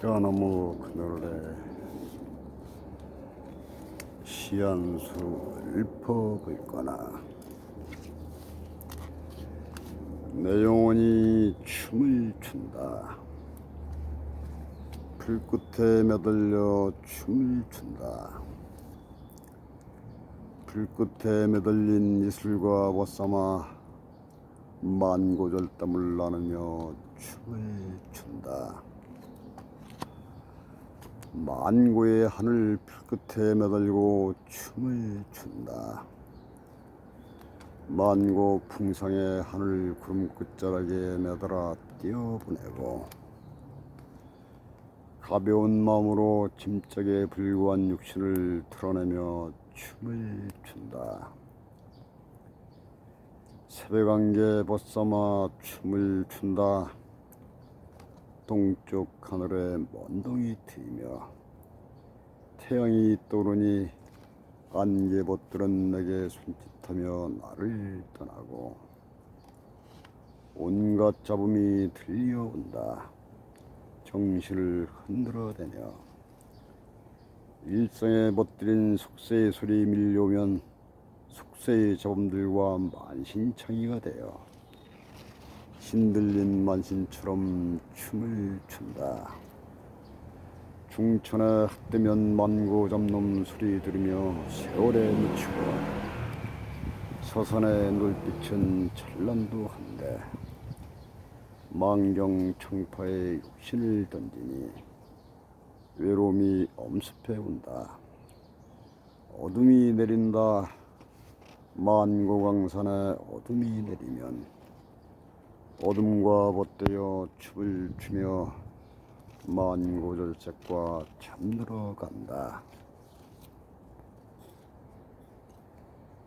뼈나무 그늘에 시안수 읊어 긁거나. 내 영혼이 춤을 춘다. 불꽃에 매달려 춤을 춘다. 불꽃에 매달린 이슬과 벗삼아 만고절땀을 나누며 춤을 춘다 만고의 하늘 불끝에 매달고 춤을 춘다. 만고 풍상의 하늘 구름 끝자락에 매달아 뛰어보내고 가벼운 마음으로 짐짝에 불구한 육신을 드러내며 춤을 춘다. 새벽 안개 벗삼아 춤을 춘다. 동쪽 하늘에 먼동이 트이며 태양이 떠오르니 안개벗들은 내게 손짓하며 나를 떠나고 온갖 잡음이 들려온다. 정신을 흔들어대며 일상에 멋들인 속세의 소리 밀려오면 속세의 잡음들과 만신창이가 되어 신들린 만신처럼 춤을 춘다. 중천에 핫뜨면 만고 잡놈 소리 들으며 세월에 묻히고 서산의 눈빛은 찬란도 한데 망경 청파에 육신을 던지니 외로움이 엄습해 온다. 어둠이 내린다. 만고강산에 어둠이 내리면 어둠과 벗대어 춤을 추며 만고절색과 잠들어 간다.